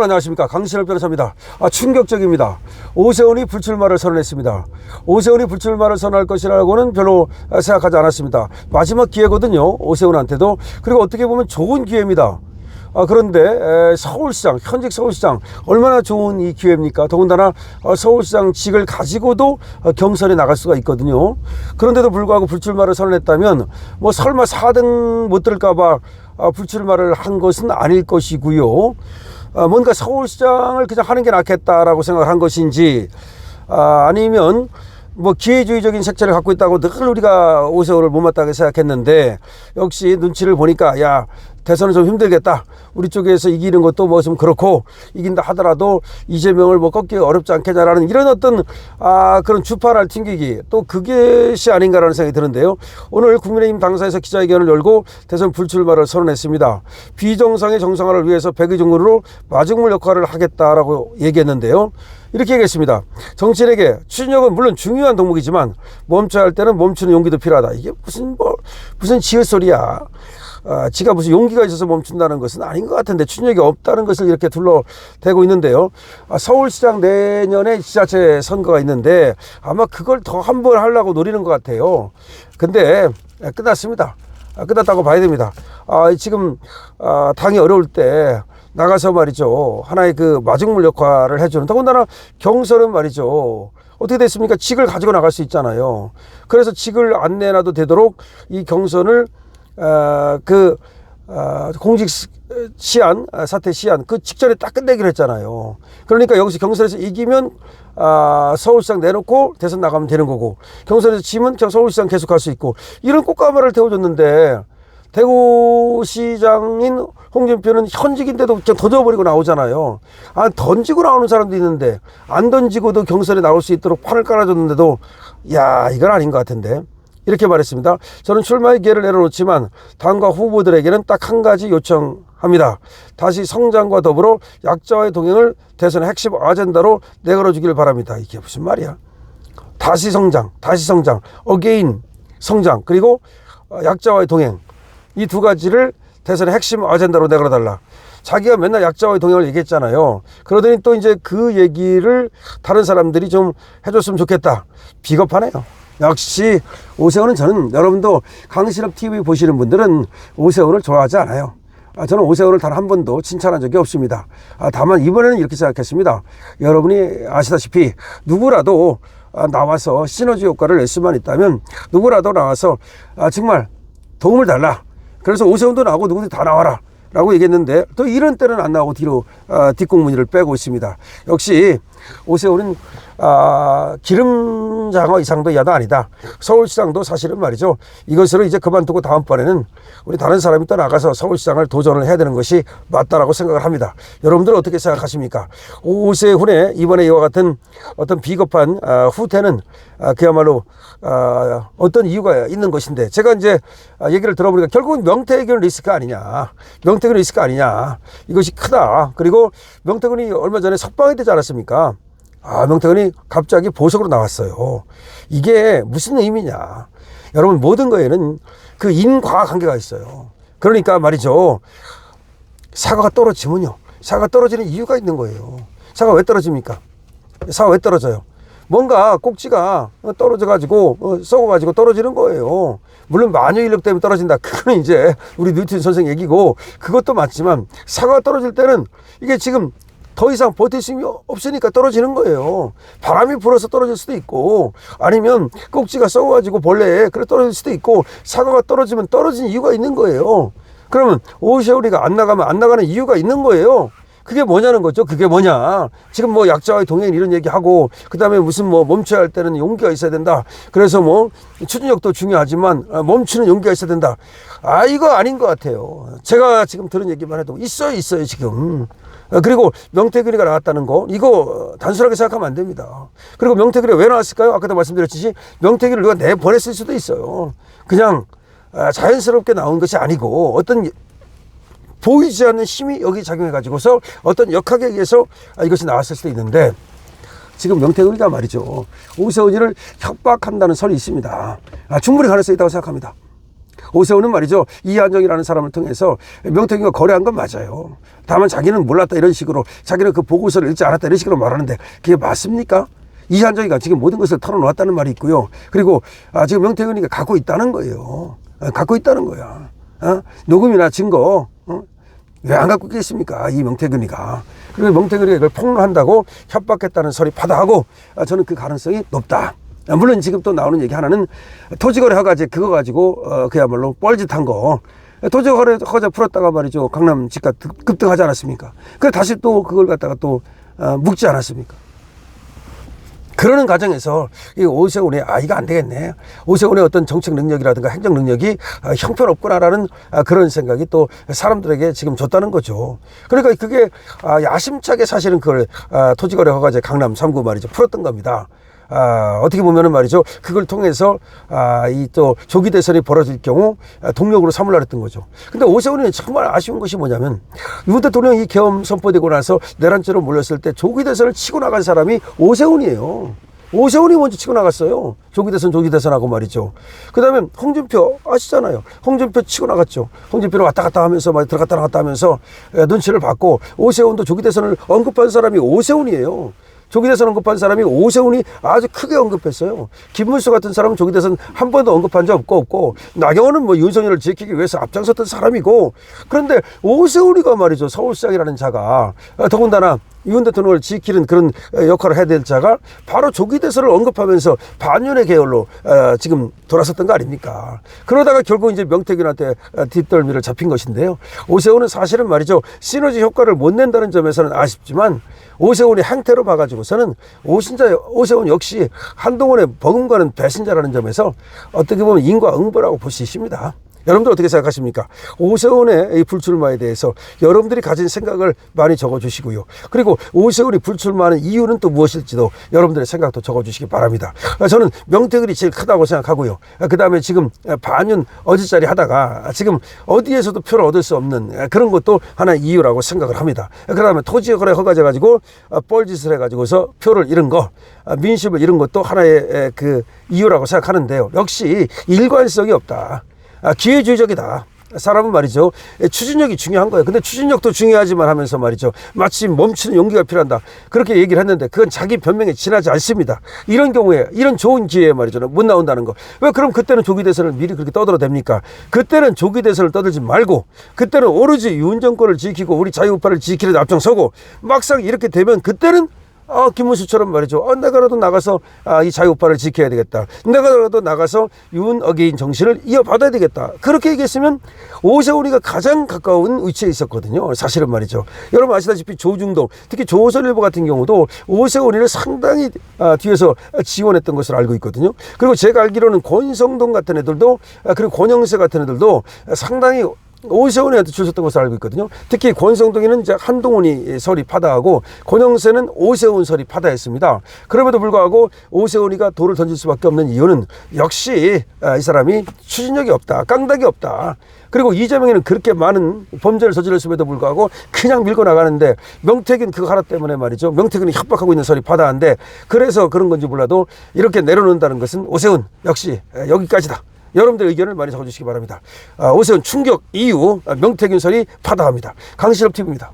안녕하십니까? 강신업 변호사입니다. 아, 충격적입니다. 오세훈이 불출마를 선언했습니다. 오세훈이 불출마를 선언할 것이라고는 별로 아, 생각하지 않았습니다. 마지막 기회거든요 오세훈한테도. 그리고 어떻게 보면 좋은 기회입니다. 아, 그런데 에, 서울시장 현직 서울시장 얼마나 좋은 이 기회입니까? 더군다나 어, 서울시장 직을 가지고도 어, 경선에 나갈 수가 있거든요. 그런데도 불구하고 불출마를 선언했다면 뭐 설마 4등 못 들까봐 아, 불출마를 한 것은 아닐 것이고요. 어, 뭔가 서울시장을 그냥 하는 게 낫겠다라고 생각을 한 것인지 아, 아니면 뭐 기회주의적인 색채를 갖고 있다고 늘 우리가 오세훈을 못마땅하게 생각했는데 역시 눈치를 보니까 야 대선은 좀 힘들겠다. 우리 쪽에서 이기는 것도 뭐 좀 그렇고 이긴다 하더라도 이재명을 뭐 꺾기 어렵지 않겠냐라는 이런 어떤 아 그런 주파를 튕기기 또 그것이 아닌가라는 생각이 드는데요. 오늘 국민의힘 당사에서 기자회견을 열고 대선 불출마를 선언했습니다. 비정상의 정상화를 위해서 백의종군으로 마중물 역할을 하겠다라고 얘기했는데요 이렇게 얘기했습니다. 정치인에게 추진력은 물론 중요한 덕목이지만 멈춰야 할 때는 멈추는 용기도 필요하다. 이게 무슨 뭐 무슨 지읒 소리야. 아, 지가 무슨 용기가 있어서 멈춘다는 것은 아닌 것 같은데 추진력이 없다는 것을 이렇게 둘러대고 있는데요. 아, 서울시장 내년에 지자체 선거가 있는데 아마 그걸 더 한 번 하려고 노리는 것 같아요. 근데 아, 끝났습니다. 아, 끝났다고 봐야 됩니다. 아, 지금 아, 당이 어려울 때 나가서 말이죠. 하나의 그 마중물 역할을 해주는 더군다나 경선은 말이죠. 어떻게 됐습니까? 직을 가지고 나갈 수 있잖아요. 그래서 직을 안 내놔도 되도록 이 경선을 어, 그 어, 공직 시- 시한 아, 사퇴 시한 그 직전에 딱 끝내기로 했잖아요. 그러니까 여기서 경선에서 이기면 아, 서울시장 내놓고 대선 나가면 되는 거고 경선에서 지면 서울시장 계속 갈수 있고 이런 꽃가마를 태워줬는데 대구시장인 홍준표는 현직인데도 그냥 던져버리고 나오잖아요. 아, 던지고 나오는 사람도 있는데 안 던지고도 경선에 나올 수 있도록 판을 깔아줬는데도 야 이건 아닌 것 같은데 이렇게 말했습니다. 저는 출마의 기회를 내려놓지만 당과 후보들에게는 딱 한 가지 요청합니다. 다시 성장과 더불어 약자와의 동행을 대선의 핵심 아젠다로 내걸어 주길 바랍니다. 이게 무슨 말이야? 다시 성장, 다시 성장, 어게인 성장, 그리고 어, 약자와의 동행. 이 두 가지를 대선의 핵심 아젠다로 내걸어 달라. 자기가 맨날 약자와의 동행을 얘기했잖아요. 그러더니 또 이제 그 얘기를 다른 사람들이 좀 해줬으면 좋겠다. 비겁하네요. 역시 오세훈은 저는 여러분도 강신업 TV 보시는 분들은 오세훈을 좋아하지 않아요. 아, 저는 오세훈을 단 한 번도 칭찬한 적이 없습니다. 아, 다만 이번에는 이렇게 생각했습니다. 여러분이 아시다시피 누구라도 아, 나와서 시너지 효과를 낼 수만 있다면 누구라도 나와서 아, 정말 도움을 달라. 그래서 오세훈도 나오고 누구든 다 나와라. 라고 얘기했는데 또 이런 때는 안 나오고 뒤로 아, 뒷공무니를 빼고 있습니다. 역시 오세훈은 아, 기름장어 이상도 야도 아니다. 서울시장도 사실은 말이죠. 이것으로 이제 그만두고 다음번에는 우리 다른 사람이 또 나가서 서울시장을 도전을 해야 되는 것이 맞다라고 생각을 합니다. 여러분들 은 어떻게 생각하십니까? 오세훈의 이번에 이와 같은 어떤 비겁한 아, 후퇴는 아, 그야말로 아, 어떤 이유가 있는 것인데 제가 이제 아, 얘기를 들어보니까 결국은 명태균 리스크 아니냐 명태균 리스크 아니냐 이것이 크다 그리고 명태균이 얼마 전에 석방이 되지 않았습니까 아 명태균이 갑자기 보석으로 나왔어요 이게 무슨 의미냐 여러분 모든 거에는 그 인과 관계가 있어요 그러니까 말이죠 사과가 떨어지면요. 사과가 떨어지는 이유가 있는 거예요. 사과 왜 떨어집니까? 사과 왜 떨어져요? 뭔가 꼭지가 떨어져가지고 어, 썩어가지고 떨어지는 거예요. 물론 마녀 인력 때문에 떨어진다. 그거는 이제 우리 뉴튼 선생 얘기고 그것도 맞지만 사과가 떨어질 때는 이게 지금 더 이상 버틸 수 없으니까 떨어지는 거예요. 바람이 불어서 떨어질 수도 있고 아니면 꼭지가 썩어가지고 벌레에 그래 떨어질 수도 있고 사과가 떨어지면 떨어진 이유가 있는 거예요. 그러면 오세훈이가 안 나가면 안 나가는 이유가 있는 거예요. 그게 뭐냐는 거죠. 그게 뭐냐. 지금 뭐 약자와의 동행 이런 얘기하고 그다음에 무슨 뭐 멈춰야 할 때는 용기가 있어야 된다. 그래서 뭐 추진력도 중요하지만 아, 멈추는 용기가 있어야 된다. 아 이거 아닌 것 같아요. 제가 지금 들은 얘기만 해도 있어요, 있어요 지금. 아, 그리고 명태균이가 나왔다는 거 이거 단순하게 생각하면 안 됩니다. 그리고 명태균이 왜 나왔을까요? 아까도 말씀드렸듯이 명태균을 누가 내보냈을 수도 있어요. 그냥 아, 자연스럽게 나온 것이 아니고 어떤 보이지 않는 힘이 여기 작용해 가지고서 어떤 역학에 의해서 아, 이것이 나왔을 수도 있는데 지금 명태균이가 말이죠 오세훈이를 협박한다는 설이 있습니다 아, 충분히 가능성이 있다고 생각합니다 오세훈은 말이죠. 이한정이라는 사람을 통해서 명태균과 거래한 건 맞아요. 다만 자기는 몰랐다 이런 식으로 자기는 그 보고서를 읽지 않았다 이런 식으로 말하는데 그게 맞습니까? 이한정이가 지금 모든 것을 털어놓았다는 말이 있고요. 그리고 아, 지금 명태균이가 갖고 있다는 거예요. 아, 갖고 있다는 거야. 어? 녹음이나 증거 어? 왜안 갖고 있겠습니까? 이 명태균이가. 그리고 명태균이가 이걸 폭로한다고 협박했다는 소리 파다하고 아, 저는 그 가능성이 높다. 아, 물론 지금 또 나오는 얘기 하나는 토지거래 허가제 그거 가지고 어, 그야말로 뻘짓한 거 토지거래 허가제 풀었다가 말이죠 강남 집값 급- 급등하지 않았습니까? 그래 다시 또 그걸 갖다가 또 어, 묵지 않았습니까? 그러는 과정에서 이 오세훈의 아 이거 안 되겠네 오세훈의 어떤 정책 능력이라든가 행정 능력이 아, 형편없구나라는 아, 그런 생각이 또 사람들에게 지금 줬다는 거죠. 그러니까 그게 아, 야심차게 사실은 그걸 아, 토지거래 허가제 강남 3구 말이죠 풀었던 겁니다. 아, 어떻게 보면은 말이죠. 그걸 통해서, 아, 이 또 조기 대선이 벌어질 경우 아, 동력으로 삼으려 했던 거죠. 근데 오세훈이 정말 아쉬운 것이 뭐냐면 윤 대통령이 계엄 선포되고 나서 내란죄로 몰렸을 때 조기 대선을 치고 나간 사람이 오세훈이에요. 오세훈이 먼저 치고 나갔어요. 조기 대선, 조기 대선하고 말이죠. 그 다음에 홍준표 아시잖아요. 홍준표 치고 나갔죠. 홍준표를 왔다 갔다 하면서 막 들어갔다 나갔다 하면서 에, 눈치를 받고 오세훈도 조기 대선을 언급한 사람이 오세훈이에요. 조기 대선 언급한 사람이 오세훈이 아주 크게 언급했어요. 김문수 같은 사람은 조기 대선 한 번도 언급한 적 없고 없고 나경원은 뭐 윤석열을 지키기 위해서 앞장섰던 사람이고 그런데 오세훈이가 말이죠 서울시장이라는 자가 아, 더군다나 윤 대통령을 지키는 그런 어, 역할을 해야 될 자가 바로 조기 대선을 언급하면서 반윤의 계열로 어, 지금 돌아섰던 거 아닙니까? 그러다가 결국 이제 명태균한테 어, 뒷덜미를 잡힌 것인데요. 오세훈은 사실은 말이죠 시너지 효과를 못 낸다는 점에서는 아쉽지만 오세훈이 행태로 봐가지고 서는 오신자 오세훈 역시 한동훈의 버금가는 배신자라는 점에서 어떻게 보면 인과응보라고 볼 수 있습니다. 여러분들 어떻게 생각하십니까? 오세훈의 이 불출마에 대해서 여러분들이 가진 생각을 많이 적어주시고요. 그리고 오세훈이 불출마하는 이유는 또 무엇일지도 여러분들의 생각도 적어주시기 바랍니다. 아, 저는 명태균이 제일 크다고 생각하고요. 그 다음에 지금 반윤 어지짜리 하다가 지금 어디에서도 표를 얻을 수 없는 그런 것도 하나의 이유라고 생각을 합니다. 그 다음에 토지 거래 허가제 가지고 뻘짓을 해가지고서 표를 잃은 거, 아, 민심을 잃은 것도 하나의 그 이유라고 생각하는데요. 역시 일관성이 없다. 아, 기회주의적이다. 사람은 말이죠. 에, 추진력이 중요한 거예요. 근데 추진력도 중요하지만 하면서 말이죠. 마치 멈추는 용기가 필요한다. 그렇게 얘기를 했는데 그건 자기 변명에 지나지 않습니다. 이런 경우에, 이런 좋은 기회에 말이죠. 못 나온다는 거. 왜 그럼 그때는 조기 대선을 미리 그렇게 떠들어 댑니까? 그때는 조기 대선을 떠들지 말고 그때는 오로지 윤 정권을 지키고 우리 자유우파를 지키는 데 앞장서고 막상 이렇게 되면 그때는 아, 김문수처럼 말이죠. 아, 내가라도 나가서 아, 이 자유우파를 지켜야 되겠다. 내가라도 나가서 윤 어게인 정신을 이어받아야 되겠다. 그렇게 얘기했으면 오세훈이가 가장 가까운 위치에 있었거든요. 사실은 말이죠. 여러분 아시다시피 조중동, 특히 조선일보 같은 경우도 오세훈이를 상당히 아, 뒤에서 지원했던 것으로 알고 있거든요. 그리고 제가 알기로는 권성동 같은 애들도 아, 그리고 권영세 같은 애들도 상당히 오세훈이한테 줄 섰던 것으로 알고 있거든요. 특히 권성동이는 이제 한동훈이 설이 파다하고 권영세는 오세훈 설이 파다했습니다. 그럼에도 불구하고 오세훈이가 돌을 던질 수밖에 없는 이유는 역시 아, 이 사람이 추진력이 없다, 깡닥이 없다. 그리고 이재명이는 그렇게 많은 범죄를 저질렀음에도 불구하고 그냥 밀고 나가는데 명태균 그거 하나 때문에 말이죠. 명태균이 협박하고 있는 설이 파다한데 그래서 그런 건지 몰라도 이렇게 내려놓는다는 것은 오세훈 역시 여기까지다. 여러분들 의견을 많이 적어주시기 바랍니다. 아, 오세훈 충격 이후 명태균 설이 파다합니다. 강실업 TV입니다.